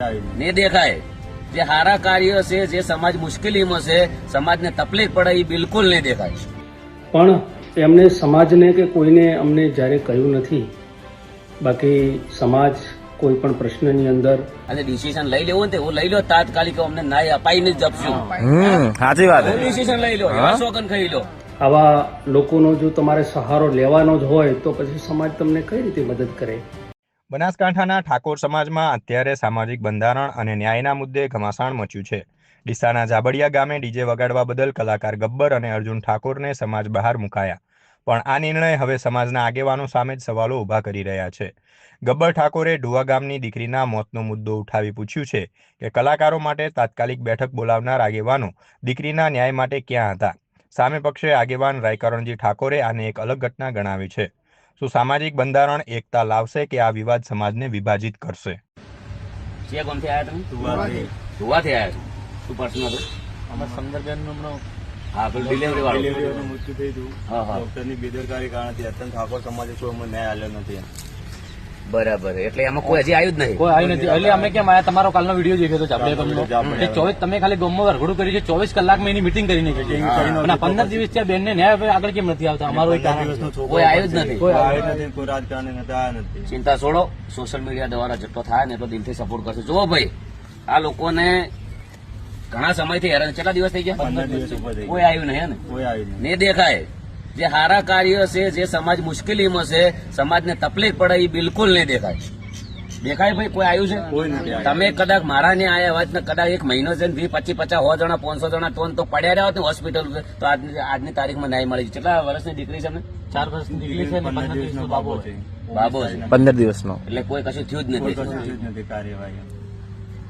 ને દેખાય. જે સારા કાર્ય છે જે સમાજ મુશ્કેલીમાં છે સમાજને તકલીફ પડે એ બિલકુલ નહીં દેખાય. પણ એમને સમાજને કે કોઈને અમને જ્યારે કહ્યું નથી બાકી સમાજ કોઈ પણ પ્રશ્નની અંદર અને ડિસિઝન લઈ લેવું ને હું લઈ લો તાત્કાલિક અમને નાય અપાઈને જ જપશું. સાચી વાત ડિસિઝન લઈ લો સોગન ખાઈ લો. આવા લોકોનો જો તમારે સહારો લેવાનો જ હોય તો પછી સમાજ તમને કઈ રીતે મદદ કરે? બનાસકાંઠાના ઠાકોર સમાજમાં અત્યારે સામાજિક બંધારણ અને ન્યાયના મુદ્દે ઘમાસાણ મચ્યું છે. ડીસાના જાબડિયા ગામે ડીજે વગાડવા બદલ કલાકાર ગબ્બર અને અર્જુન ઠાકોરને સમાજ બહાર મુકાયા. પણ આ નિર્ણય હવે સમાજના આગેવાનો સામે જ સવાલો ઊભા કરી રહ્યા છે. ગબ્બર ઠાકોરે ઢુવા ગામની દીકરીના મોતનો મુદ્દો ઉઠાવી પૂછ્યું છે કે કલાકારો માટે તાત્કાલિક બેઠક બોલાવનાર આગેવાનો દીકરીના ન્યાય માટે ક્યાં હતા? સામે પક્ષે આગેવાન રાયકરણજી ઠાકોરે આને એક અલગ ઘટના ગણાવી છે. શું સામાજિક બંધારણ એકતા લાવશે કે આ વિવાદ સમાજને વિભાજિત કરશે? જે ગામથી આવ્યા તમે? ધોવાથી આવ્યા છો. શું પ્રશ્ન હતો? અમે સંદર્ભન હમણાં હા પેલું ડિલિવરી વાળું. ડિલિવરીનું મૃત્યુ થઈ હતું. ડોક્ટરની બેદરકારી કારણથી અત્યંત ઠાકોર સમાજે કોઈ અમને ન્યાય આલ્યો નથી બરાબર એટલે એમાં કોઈ હજી આવ્યું જ નહીં. કોઈ આવ્યું નથી. એટલે અમે કેમ આયા? તમારો કાલનો વીડિયો જાબડે જાબડે. કે ચોવીસ તમે ખાલી ગમમાં વરઘડું કર્યું છે ચોવીસ કલાકમાં એની મિટિંગ કરીને અને પંદર દિવસ ત્યાં બેનને ન્યાય હવે આગળ કેમ નથી આવતા? અમારું કોઈ આવ્યું જ નથી. કોઈ આવ્યું નથી કોઈ રાજકારણી નથી ચિંતા છોડો સોશિયલ મીડિયા દ્વારા જેટલો થાય ને એટલો દિલથી સપોર્ટ કરશે. જુઓ ભાઈ આ લોકોને ઘણા સમયથી હેરાન કેટલા દિવસ થઈ ગયા? પંદર દિવસ કોઈ આવ્યું નહીં ને? કોઈ આવ્યું નહીં દેખાય. જે સારા કાર્ય છે જે સમાજ મુશ્કેલીમાં છે સમાજને તકલીફ પડે એ બિલકુલ નહીં દેખાય. દેખાય ભાઈ કોઈ આવ્યું છે? કોઈ નથી તમે કદાચ મારા ને આયા વાત ને કદાચ એક મહિનો છે વી પચીસ પચાસ સો જણા પાંચસો જણા ટોન તો પડ્યા રહ્યા હોત ને હોસ્પિટલ તો આજની આજની તારીખમાં ન્યાય મળી છે કેટલા વર્ષની દીકરી છે ચાર વર્ષની દીકરી છે પંદર દિવસનો બાબો છે. બાબો છે. પંદર દિવસનો. એટલે કોઈ કશું થયું જ નથી. થયું જ નથી કાર્યવાહી.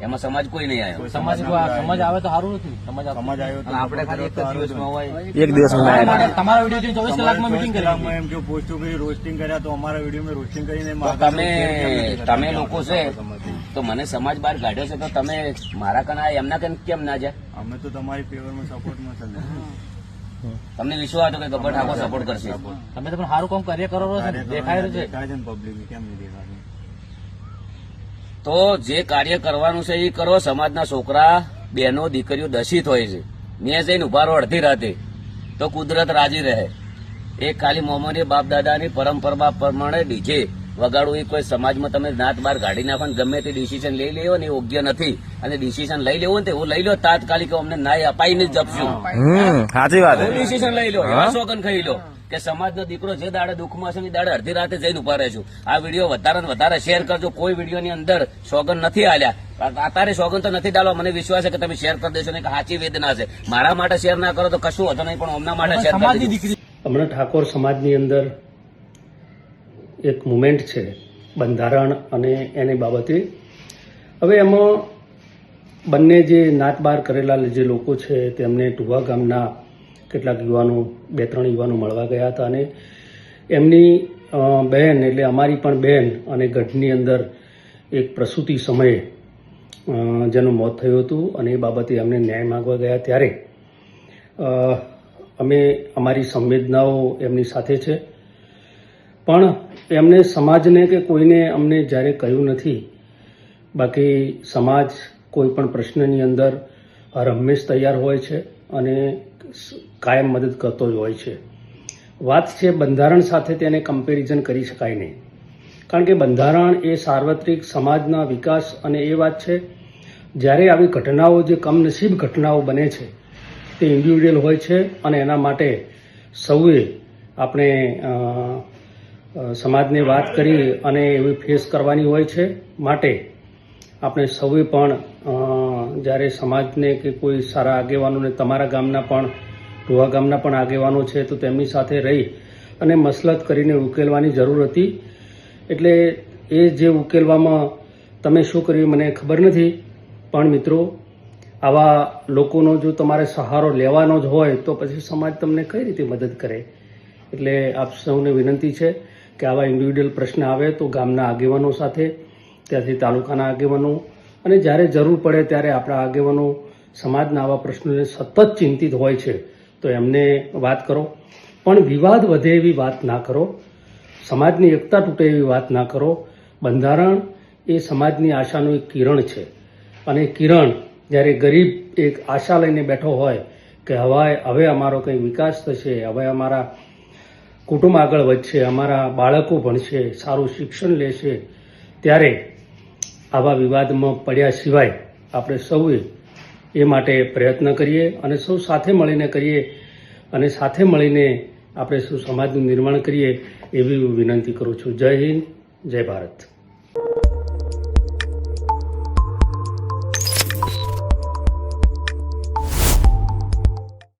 એમાં સમાજ કોઈ નહીં આવ્યો. સમાજ સમાજ આવે તો સારું નથી. સમાજ સમાજ આવ્યો આપણે ખાલી એક દિવસમાં હોય. એક દિવસ તમારા વીડિયો ચોવીસ કલાકમાં મીટિંગ કરી એમ જો પોસ્ટો કરી રોસ્ટિંગ કર્યા તો અમારા વીડિયો મેં રોસ્ટિંગ કરીને તમે તમે લોકો છે તો મને સમાજ બહાર કાઢ્યો છે તો તમે મારા કના એમના કન કેમ ના જાય? અમે તો તમારી ફેવરમાં સપોર્ટમાં છે તમને વિશ્વાસ હતો કે ગબ્બર ઠાકોર સપોર્ટ કરશે? તમે તો પણ સારું કામ કાર્ય કરો છો ને દેખાય રહ્યું છે. દેખાય પબ્લિક કેમ નહીં દેખાતું? તો જે કાર્ય કરવાનું છે એ કરો. સમાજના છોકરા બહેનો દીકરીઓ દશિત હોય છે. મેં જઈને ઊભા રહો અડધી રાતે. તો કુદરત રાજી રહે. એ ખાલી મોહમ્મદી બાપ દાદાની પરંપરા પ્રમાણે ડીજે વગાડવું એ કોઈ સમાજમાં તમે નાત બાર કાઢી નાખો ને ગમે તે ડિસિઝન લઈ લેવો ને એ યોગ્ય નથી. અને ડિસિઝન લઈ લેવું ને એવું લઈ લો તાત્કાલિક અમને નાય અપાઈને જ જપશું. સાચી વાત ડિસિઝન લઈ લો સોગન ખાઈ લો કે સમાજનો દીકરો જે દાડે દુઃખમાં છે એ દાડે અડધી રાતે જઈને ઊભા રહેશું આ વીડિયો વધારે ને વધારે શેર કરજો. કોઈ વિડીયોની અંદર સોગન નથી આલ્યા અત્યારે સોગન તો નથી ડાલવા. મને વિશ્વાસ છે કે તમે શેર કરી દેશો ને કે સાચી વેદના છે. મારા માટે શેર ના કરો તો કશું હતો નહીં પણ અમના માટે શેર કરી દીકરી હમણાં ઠાકોર સમાજની અંદર એક મુમેન્ટ છે બંધારણ અને એની બાબતે. હવે એમાં બંને જે નાતબાર કરેલા જે લોકો છે તેમને ટુવા ગામના કેટલાક યુવાનો બે ત્રણ યુવાનો મળવા ગયા હતા અને એમની બહેન એટલે અમારી પણ બહેન અને ગઢની અંદર એક પ્રસૂતિ સમયે જેનું મોત થયું હતું અને એ બાબતે અમને ન્યાય માગવા ગયા ત્યારે અમે અમારી સંવેદનાઓ એમની સાથે છે. પણ એમને સમાજને કે કોઈને અમને જ્યારે કહ્યું નથી, બાકી સમાજ કોઈ પણ પ્રશ્નની અંદર હર હંમેશ તૈયાર હોય છે અને કાયમ મદદ કરતો જ હોય છે. વાત છે બંધારણ સાથે તેને કમ્પેરિઝન કરી શકાય નહીં. કારણ કે બંધારણ એ સાર્વત્રિક સમાજના વિકાસ અને એ વાત છે, જ્યારે આવી ઘટનાઓ જે કમનસીબ ઘટનાઓ બને છે, તે ઇન્ડિવિડ્યુઅલ હોય છે અને એના માટે સૌએ આપણે સમાજને વાત કરી અને એવી ફેસ કરવાની હોય છે માટે આપણે સૌએ પણ જ્યારે સમાજને કે કોઈ સારા આગેવાનોને તમારા ગામના પણ, ઢોવા ગામના પણ આગેવાનો છે, તો તેમની સાથે રહી અને મસલત કરીને ઉકેલવાની જરૂર હતી. એટલે એ જે ઉકેલવામાં તમે શું કર્યું મને ખબર નથી. પણ મિત્રો, આવા લોકોનો જો તમારે સહારો લેવાનો જ હોય, તો પછી સમાજ તમને કઈ રીતે મદદ કરે? એટલે આપ સૌને વિનંતી છે કે આવા ઇન્ડિવિડ્યુઅલ પ્રશ્ન આવે તો ગામના આગેવાનો સાથે ત્યાંથી તાલુકાના આગેવાનો અને જ્યારે જરૂર પડે ત્યારે આપણા આગેવાનો સમાજના આવા પ્રશ્નોને સતત ચિંતિત હોય છે, તો એમને વાત કરો. પણ વિવાદ વધે એવી વાત ના કરો. સમાજની એકતા તૂટે એવી વાત ના કરો. બંધારણ એ સમાજની આશાનું એક કિરણ છે. અને કિરણ જ્યારે ગરીબ એક આશા લઈને બેઠો હોય કે હવે હવે અમારો કંઈ વિકાસ થશે, હવે અમારા કુટુંબ આગળ વધશે, અમારા બાળકો ભણશે, સારું શિક્ષણ લેશે, ત્યારે આવા વિવાદમાં પડ્યા સિવાય આપણે સૌએ એ માટે પ્રયત્ન કરીએ અને સૌ સાથે મળીને કરીએ અને સાથે મળીને આપણે શું સમાજનું નિર્માણ કરીએ એવી હું વિનંતી કરું છું. જય હિન્દ, જય ભારત.